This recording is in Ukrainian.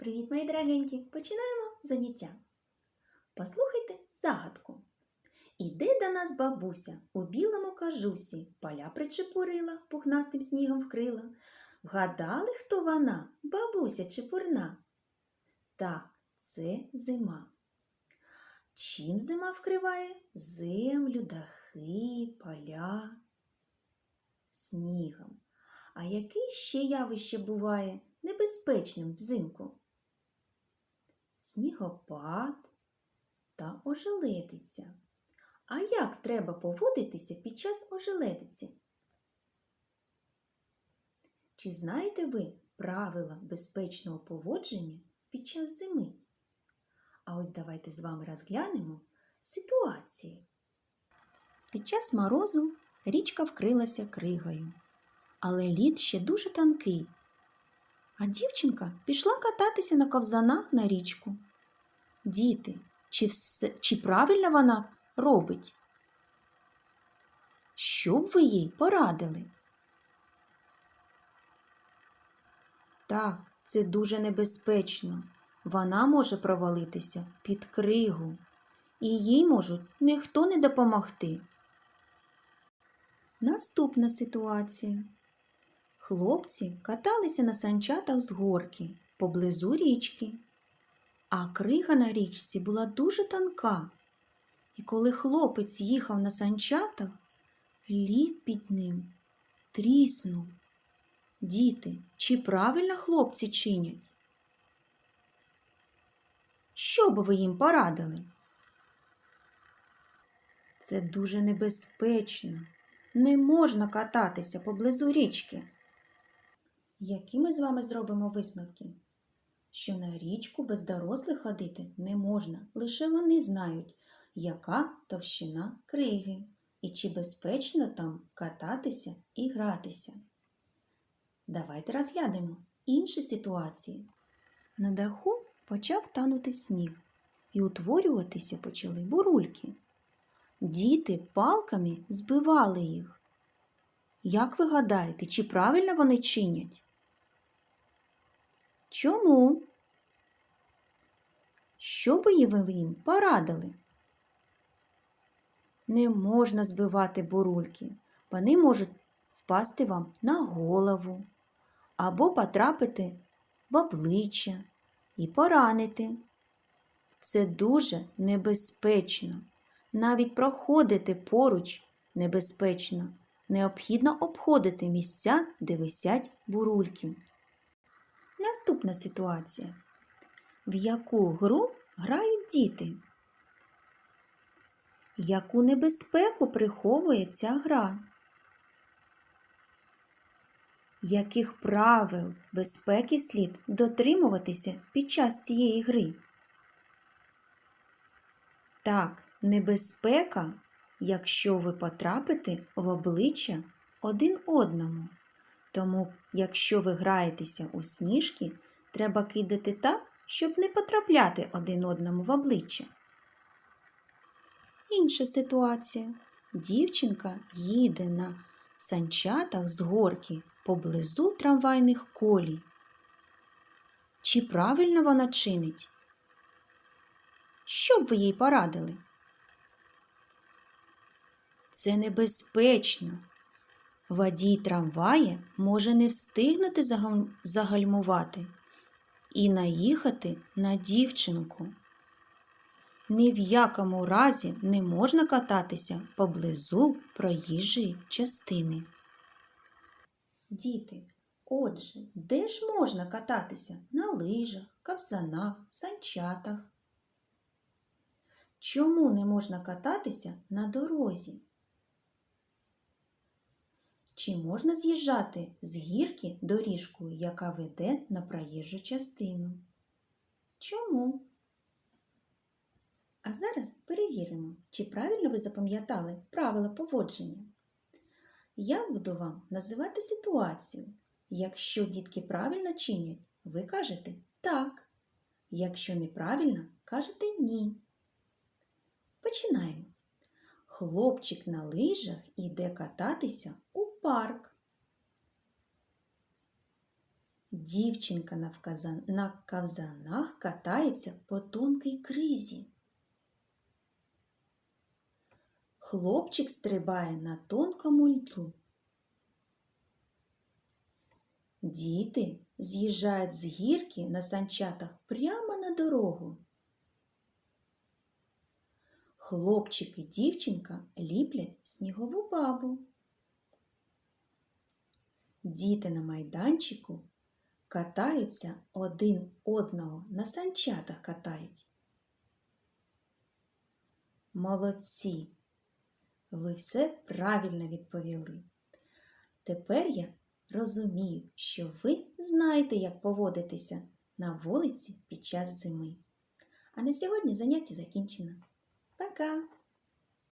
Привіт, мої дорогенькі! Починаємо заняття. Послухайте загадку. Іде до нас бабуся у білому кажусі, поля причепурила, пухнастим снігом вкрила. Вгадали, хто вона? Бабуся чепурна? Так, це зима. Чим зима вкриває? Землю, дахи, поля, снігом. А яке ще явище буває небезпечним взимку? Снігопад та ожеледиця. А як треба поводитися під час ожеледиці? Чи знаєте ви правила безпечного поводження під час зими? А ось давайте з вами розглянемо ситуації. Під час морозу річка вкрилася кригою, але лід ще дуже тонкий. А дівчинка пішла кататися на ковзанах на річку. Діти, чи, все, чи правильно вона робить? Що б ви їй порадили? Так, це дуже небезпечно. Вона може провалитися під кригу, і їй можуть ніхто не допомогти. Наступна ситуація. Хлопці каталися на санчатах з горки поблизу річки, а крига на річці була дуже тонка. І коли хлопець їхав на санчатах, лід під ним тріснув. Діти, чи правильно хлопці чинять? Що би ви їм порадили? Це дуже небезпечно. Не можна кататися поблизу річки. Які ми з вами зробимо висновки? Що на річку без дорослих ходити не можна, лише вони знають, яка товщина криги і чи безпечно там кататися і гратися. Давайте розглянемо інші ситуації. На даху почав танути сніг і утворюватися почали бурульки. Діти палками збивали їх. Як ви гадаєте, чи правильно вони чинять? Чому? Що би ви їм порадили? Не можна збивати бурульки. Вони можуть впасти вам на голову або потрапити в обличчя і поранити. Це дуже небезпечно. Навіть проходити поруч небезпечно. Необхідно обходити місця, де висять бурульки. Наступна ситуація. В яку гру грають діти? Яку небезпеку приховує ця гра? Яких правил безпеки слід дотримуватися під час цієї гри? Так, небезпека, якщо ви потрапите в обличчя один одному. Тому, якщо ви граєтеся у сніжки, треба кидати так, щоб не потрапляти один одному в обличчя. Інша ситуація. Дівчинка їде на санчатах з горки поблизу трамвайних колій. Чи правильно вона чинить? Що б ви їй порадили? Це небезпечно. Водій трамвая може не встигнути загальмувати і наїхати на дівчинку. Ні в якому разі не можна кататися поблизу проїжджої частини. Діти, отже, де ж можна кататися на лижах, ковзанах, санчатах? Чому не можна кататися на дорозі? Чи можна з'їжджати з гірки доріжкою, яка веде на проїжджу частину? Чому? А зараз перевіримо, чи правильно ви запам'ятали правила поводження. Я буду вам називати ситуацію. Якщо дітки правильно чинять, ви кажете так. Якщо неправильно, кажете ні. Починаємо. Хлопчик на лижах іде кататися парк. Дівчинка на, вказан... на кавзанах катається по тонкій кризі. Хлопчик стрибає на тонкому льду. Діти з'їжджають з гірки на санчатах прямо на дорогу. Хлопчик і дівчинка ліплять снігову бабу. Діти на майданчику катаються один одного на санчатах катають. Молодці! Ви все правильно відповіли. Тепер я розумію, що ви знаєте, як поводитися на вулиці під час зими. А на сьогодні заняття закінчено. Пока!